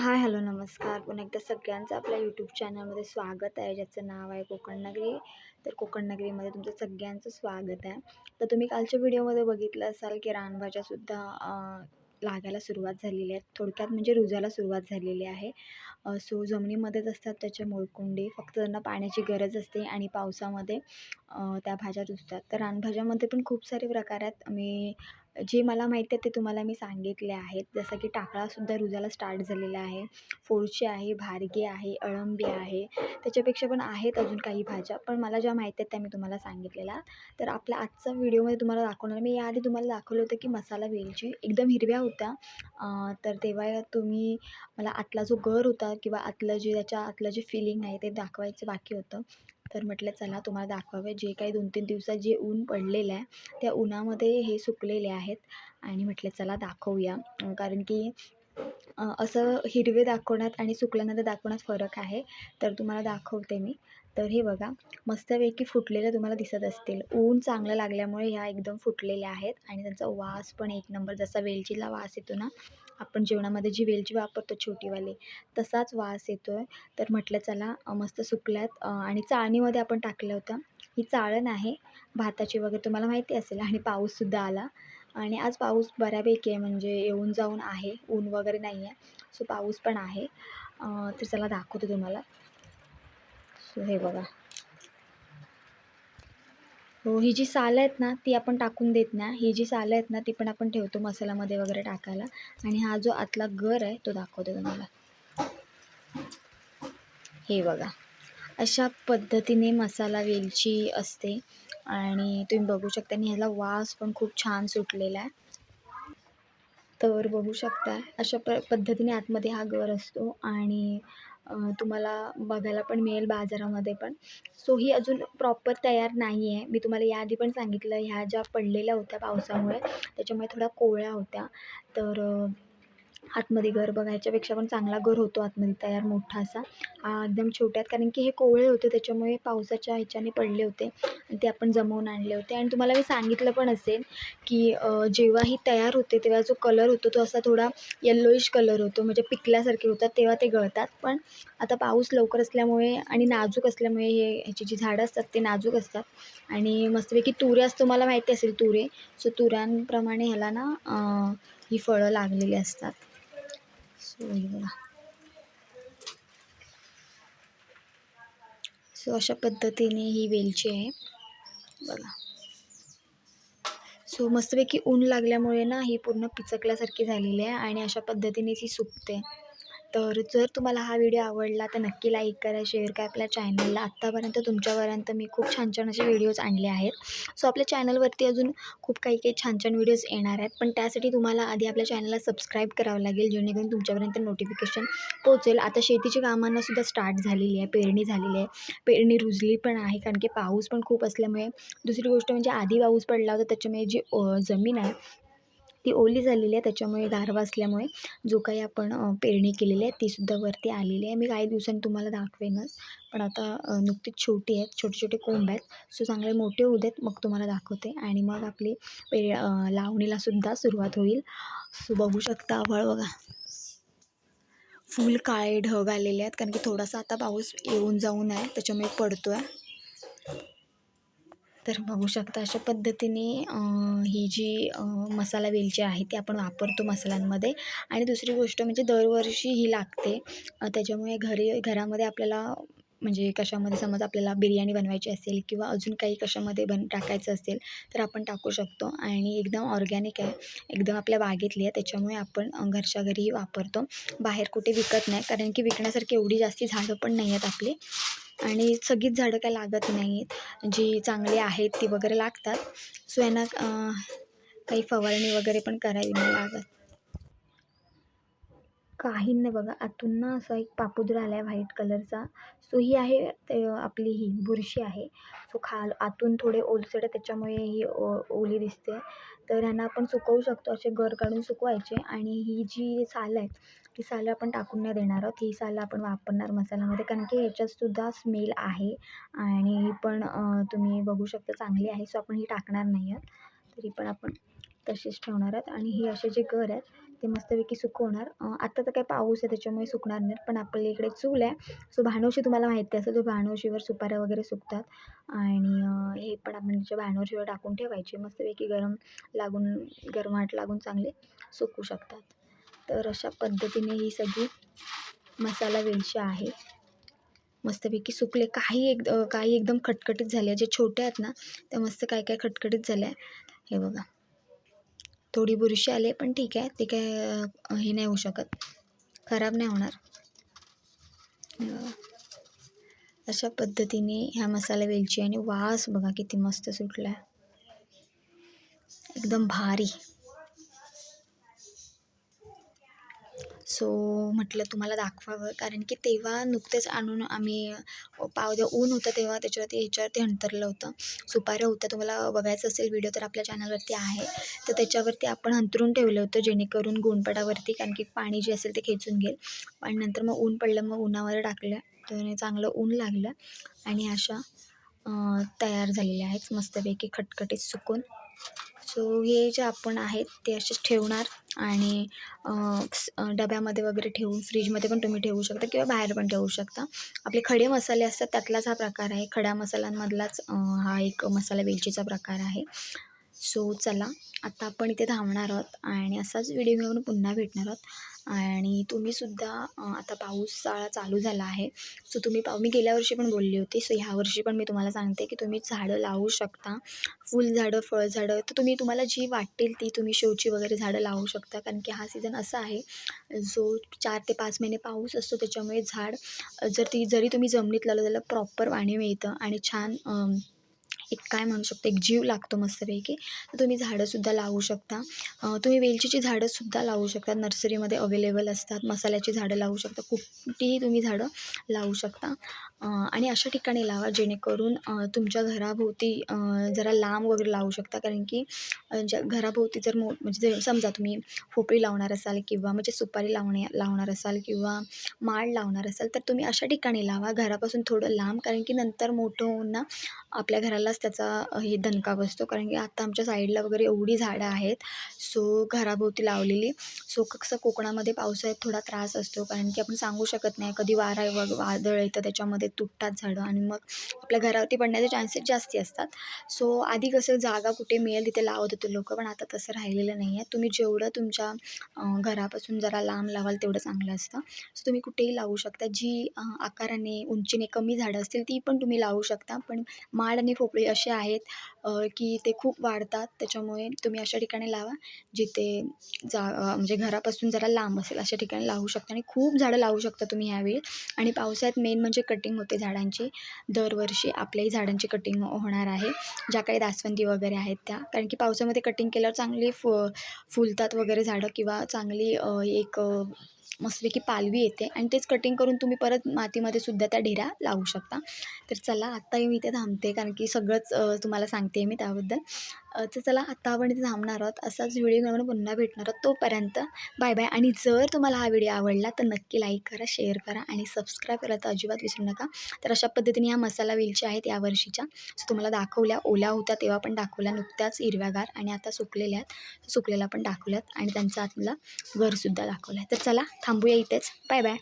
Hi hello नमस्कार. पुन्हा एकदा सगळ्यांचं आपल्या यूट्यूब चॅनलमध्ये स्वागत आहे. ज्याचं नाव आहे कोकण नगरी. तर कोकण नगरीमध्ये तुमचं सगळ्यांचं स्वागत आहे. तर तुम्ही कालच्या व्हिडिओमध्ये बघितलं असाल की रानभाज्यासुद्धा लागायला सुरुवात झालेली आहे थोडक्यात म्हणजे रुजायला सुरुवात झालेली आहे. सो जमिनीमध्येच असतात त्याच्या मुळकुंडी फक्त त्यांना पाण्याची गरज असते आणि पावसामध्ये त्या भाज्या रुजतात. तर रानभाज्यामध्ये पण खूप सारे प्रकार आहेत. मी जे मला माहिती आहे ते तुम्हाला मी सांगितले आहेत. जसं की टाकळासुद्धा रुजायला स्टार्ट झालेला आहे. फोडशी आहे भारगे आहे अळंबी आहे. त्याच्यापेक्षा पण आहेत अजून काही भाज्या. पण मला ज्या माहिती आहेत त्या मी तुम्हाला सांगितलेल्या. तर आपल्या आजचा व्हिडिओमध्ये तुम्हाला दाखवणार. मी याआधी तुम्हाला दाखवलं होतं की मसाला वेलची एकदम हिरव्या होत्या. तर तेव्हा तुम्ही मला आतला जो गर होता किंवा आतलं जे त्याच्या आतलं जे फिलिंग आहे ते दाखवायचं बाकी होतं. तर म्हटलं चला तुम्हाला दाखवावे. जे काही दोन तीन दिवसात जे ऊन पडलेलं आहे त्या उन्हामध्ये हे सुकलेले आहेत. आणि म्हटलं चला दाखवूया. कारण की असं हिरवे दाखवण्यात आणि सुकल्यानंतर दाखवण्यात फरक आहे. तर तुम्हाला दाखवते मी. तर हे बघा मस्तपैकी फुटलेल्या तुम्हाला दिसत असतील. ऊन चांगलं लागल्यामुळे ह्या एकदम फुटलेल्या आहेत. आणि त्यांचा वास पण एक नंबर जसा वेलचीला वास येतो ना आपण जेवणामध्ये जी वेलची वापरतो छोटीवाली तसाच वास येतो आहे तर म्हटलं चला मस्त सुकल्यात. आणि चाळणीमध्ये आपण टाकल्या होत्या. ही चाळण आहे. भाताची वगैरे तुम्हाला माहिती असेल आणि पाऊससुद्धा आला. आणि आज पाऊस बऱ्यापैकी आहे म्हणजे येऊन जाऊन आहे. ऊन वगैरे नाही आहे. सो पाऊस पण आहे. तर चला दाखवते तुम्हाला. सो हे बघा. हो ही जी सालं आहेत ना ती आपण टाकून देत नाही. ही जी सालं आहेत ना ती पण आपण ठेवतो मसाल्यामध्ये वगैरे टाकायला. आणि हा जो आतला गर आहे तो दाखवतो तुम्हाला. हे बघा. अशा पद्धतीने मसाला वेलची असते. आणि तुम्ही बघू शकता आणि ह्याला वास पण खूप छान सुटलेला आहे. तर बघू शकता अशा प पद्धतीने आतमध्ये हा गर असतो. आणि तुम्हाला बघायला पण मिळेल बाजारामध्ये पण. सो ही अजून प्रॉपर तयार नाही आहे मी तुम्हाला याआधी पण सांगितलं ह्या ज्या पडलेल्या होत्या पावसामुळे त्याच्यामुळे थोड्या कोवळ्या होत्या. तर आतमध्ये घर बघायच्यापेक्षा पण चांगला घर होतो आतमध्ये तयार मोठा असा. एकदम छोट्यात. कारण की हे कोवळे होते त्याच्यामुळे पावसाच्या ह्याच्याने पडले होते. आणि ते आपण जमवून आणले होते. आणि तुम्हाला मी सांगितलं पण असेल की जेव्हा ही तयार होते तेव्हा जो कलर होतो तो असा थोडा येल्लोइश कलर होतो. म्हणजे पिकल्यासारखे होतात तेव्हा ते गळतात. पण आता पाऊस लवकर असल्यामुळे आणि नाजूक असल्यामुळे हे ह्याची जी झाडं असतात ते नाजूक असतात. आणि मस्तपैकी तुरे तुम्हाला माहिती असेल तुरे. सो तुऱ्यांप्रमाणे ह्याला ना ही फळं लागलेली असतात. सो बघा सो अशा पद्धतीने ही वेलची आहे. बघा. सो मस्तपैकी ऊन लागल्यामुळे ना ही पूर्ण पिचकल्यासारखी झालेली आहे आणि अशा पद्धतीने ती सुकते. तर जर तुम्हाला हा व्हिडिओ आवडला तर नक्की लाईक करा शेअर करा. आपल्या चॅनलला आत्तापर्यंत तुमच्यापर्यंत मी खूप छान छान असे व्हिडिओज आणले आहेत. सो आपल्या चॅनलवरती अजून खूप काही काही छान छान व्हिडिओज येणार आहेत. पण त्यासाठी तुम्हाला आधी आपल्या चॅनलला सबस्क्राईब करावं लागेल जेणेकरून तुमच्यापर्यंत नोटिफिकेशन पोहोचेल. आता शेतीची कामांनासुद्धा स्टार्ट झालेली आहे पेरणी झालेली आहे. पेरणी रुजली पण आहे कारण की पाऊस पण खूप असल्यामुळे. दुसरी गोष्ट म्हणजे आधी पाऊस पडला होता त्याच्यामुळे जी जमीन आहे ती ओली झालेली आहे त्याच्यामुळे गारवा असल्यामुळे जो काही आपण पेरणी केलेली आहे तीसुद्धा वरती आलेली आहे. मी काही दिवसांनी तुम्हाला दाखवेनच पण आता नुकतीच छोटी आहेत छोटे छोटे कोंब आहेत. सो चांगले मोठे होऊ देत मग तुम्हाला दाखवते. आणि मग आपली पे लावणीलासुद्धा सुरुवात होईल. सो बघू शकता आवळ बघा. फुल काळे ढग आलेले आहेत कारण की थोडासा आता पाऊस येऊन जाऊन आहे त्याच्यामुळे पडतो आहे तर बघू शकता अशा पद्धतीने ही जी मसाला वेलची आहे ती आपण वापरतो मसाल्यांमध्ये. आणि दुसरी गोष्ट म्हणजे दरवर्षी ही लागते. त्याच्यामुळे घरी घरामध्ये आपल्याला म्हणजे कशामध्ये समज आपल्याला बिर्याणी बनवायची असेल किंवा अजून काही कशामध्ये बन टाकायचं असेल तर आपण टाकू शकतो. आणि एकदम ऑर्गॅनिक आहे. एकदम आपल्या बागेतली आहे. त्याच्यामुळे आपण घरच्या घरीही वापरतो. बाहेर कुठे विकत नाही. कारण की विकण्यासारखी एवढी जास्ती झाडं पण नाही आहेत आपली. आणि सगळीच झाडं काय लागत नाही आहेत जी चांगली आहेत ती वगैरे लागतात. सो यांना काही फवारणी वगैरे पण करावी नाही लागत. काहींना बघा आतून ना असा एक पापुद्रा आला आहे व्हाईट कलरचा. सो ही आहे ते आपली ही बुरशी आहे. सो खाल आतून थोडे ओलसड आहे त्याच्यामुळे ही ओ ओली दिसते. तर ह्यांना आपण सुकवू शकतो असे गर काढून सुकवायचे. आणि ही जी साल आहेत ती सालं आपण टाकून नाही देणार आहोत. ही सालं आपण वापरणार मसाल्यामध्ये कारण की ह्याच्यातसुद्धा स्मेल आहे. आणि ही पण तुम्ही बघू शकता चांगली आहे. सो आपण ही टाकणार नाही आहोत. तरी पण आपण तशीच ठेवणार आहोत. आणि हे असे जे गर आहेत ते मस्तपैकी सुकवणार. आत्ता तर काय पाऊस आहे त्याच्यामुळे सुकणार नाही. पण आपल्या इकडे चूल आहे. सो भानवशी तुम्हाला माहिती असेल तो भानवशीवर सुपाऱ्या वगैरे सुकतात. आणि हे पण आपण त्याच्या भानवशीवर टाकून ठेवायचे. मस्तपैकी गरम लागून गरमाट लागून चांगले सुकू शकतात. तर अशा पद्धतीने ही सगळी मसाला वेलची आहे. मस्तपैकी सुकले. काही एक काही एकदम खटखटीत झाले. जे छोटे आहेत ना ते मस्त काय काय खटखटीत झाले हे बघा. थोडी बुरशी आली पण ठीक आहे. ते काय हे नाही होऊ शकत. खराब नाही होणार. अशा पद्धतीने ह्या मसाला वेलची आणि वास बघा किती मस्त सुटला आहे एकदम भारी. सो म्हटलं तुम्हाला दाखवावं. कारण की तेव्हा नुकतेच आणून आम्ही पावद्या ऊन होतं तेव्हा त्याच्यावरती ह्याच्यावरती हंतरलं होतं. सुपाऱ्या होत्या तुम्हाला बघायचं असेल व्हिडिओ तर आपल्या चॅनलवरती आहे. तर त्याच्यावरती आपण अंतरून ठेवलं होतं जेणेकरून गुणपटावरती कारण की पाणी जे असेल ते खेचून घेईल. आणि नंतर मग ऊन पडलं मग उन्हावर टाकलं. तर चांगलं ऊन लागलं आणि अशा तयार झालेल्या आहेत. मस्तपैकी खटखटीत सुकून. सो हे जे आपण आहेत ते असेच ठेवणार आणि डब्यामध्ये वगैरे ठेवून फ्रीजमध्ये पण तुम्ही ठेवू शकता किंवा बाहेर पण ठेवू शकता. आपले खडे मसाले असतात त्यातलाच हा प्रकार आहे. खड्या मसाल्यांमधलाच हा एक मसाला वेलचीचा प्रकार आहे. सो चला आता आपण इथे थांबणार आहोत आणि असाच व्हिडिओ घेऊन पुन्हा भेटणार आहोत. आणि तुम्हीसुद्धा आता आता पाऊसाळा चालू झाला आहे. सो तुम्ही पाऊ मी गेल्या वर्षी पण बोलली होती. सो ह्या वर्षी पण मी तुम्हाला सांगते की तुम्ही झाडं लावू शकता. फुलझाडं फळझाडं तर तुम्ही तुम्हाला जी वाटतील ती तुम्ही शेवची वगैरे झाडं लावू शकता. कारण की हा सीझन असा आहे. जो चार ते पाच महिने पाऊस असतो त्याच्यामुळे झाड जर ती जरी तुम्ही जमिनीत लावलं त्याला प्रॉपर पाणी मिळतं आणि छान एक काय म्हणू शकतो एक जीव लागतो मस्तपैकी. तर तुम्ही झाडंसुद्धा लावू शकता. तुम्ही वेलचीची झाडंसुद्धा लावू शकता. नर्सरीमध्ये अवेलेबल असतात. मसाल्याची झाडं लावू शकता. कुठलीही तुम्ही झाडं लावू शकता. आणि अशा ठिकाणी लावा जेणेकरून तुमच्या घराभोवती जरा लांब वगैरे लावू शकता. कारण की ज्या घराभोवती जर मो म्हणजे जर समजा तुम्ही पोपळी लावणार असाल किंवा म्हणजे सुपारी लावणे लावणार असाल किंवा माळ लावणार असाल तर तुम्ही अशा ठिकाणी लावा. घरापासून थोडं लांब कारण की नंतर मोठं होऊन ना आपल्या घरालाच त्याचा हे दणका बसतो. कारण की आता आमच्या साईडला वगैरे एवढी झाडं आहेत सो घराभोवती लावलेली. सो कसं कोकणामध्ये पावसाळ्यात थोडा त्रास असतो. कारण की आपण सांगू शकत नाही कधी वारा वादळ येतं त्याच्यामध्ये तुटतात झाडं आणि मग आपल्या घरावरती पडण्याचे चान्सेस जास्त असतात. सो आधी कसं जागा कुठे मिळेल तिथे लावत होते लोकं पण आता तसं राहिलेलं नाही आहे. तुम्ही जेवढं तुमच्या घरापासून जरा लांब लावाल तेवढं चांगलं असतं. सो तुम्ही कुठेही लावू शकता. जी आकाराने उंचीने कमी झाडं असतील ती पण तुम्ही लावू शकता. पण माड आणि पोपळी असे आहेत की ते खूप वाढतात. त्याच्यामुळे तुम्ही अशा ठिकाणी लावा जिथे जा म्हणजे घरापासून जरा लांब असेल अशा ठिकाणी लावू शकता. आणि खूप झाडं लावू शकता तुम्ही ह्यावेळी आणि पावसाळ्यात मेन म्हणजे कटिंग होते झाडांची. दरवर्षी आपल्याही झाडांची कटिंग हो, होणार आहे. ज्या काही दासवंदी वगैरे आहेत त्या. कारण की पावसामध्ये कटिंग केल्यावर चांगली फु फुलतात वगैरे झाडं किंवा चांगली एक मस्तपैकी पालवी येते आणि तेच कटिंग करून तुम्ही परत मातीमध्ये सुद्धा त्या ढेऱ्या लावू शकता. तर चला आत्ताही मी इथे थांबते कारण की सगळंच तुम्हाला सांगते मी त्याबद्दल. तर चला आत्ता आपण इथे थांबणार आहोत. असाच व्हिडिओ घेऊन पुन्हा भेटणार आहोत. तोपर्यंत बाय बाय आणि जर तुम्हाला हा व्हिडिओ आवडला तर नक्की लाईक करा शेअर करा आणि सबस्क्राईब करायला तर अजिबात विसरू नका. तर अशा पद्धतीने ह्या मसाला वेलच्या आहेत यावर्षीच्या सो तुम्हाला दाखवल्या ओल्या होत्या तेव्हा पण दाखवल्या. नुकत्याच हिरव्यागार आणि आता सुकलेल्या आहेत. सुकलेल्या पण दाखवल्यात आणि त्यांचा आतला घरसुद्धा दाखवला आहे. तर चला थांबूया इथेच. Bye bye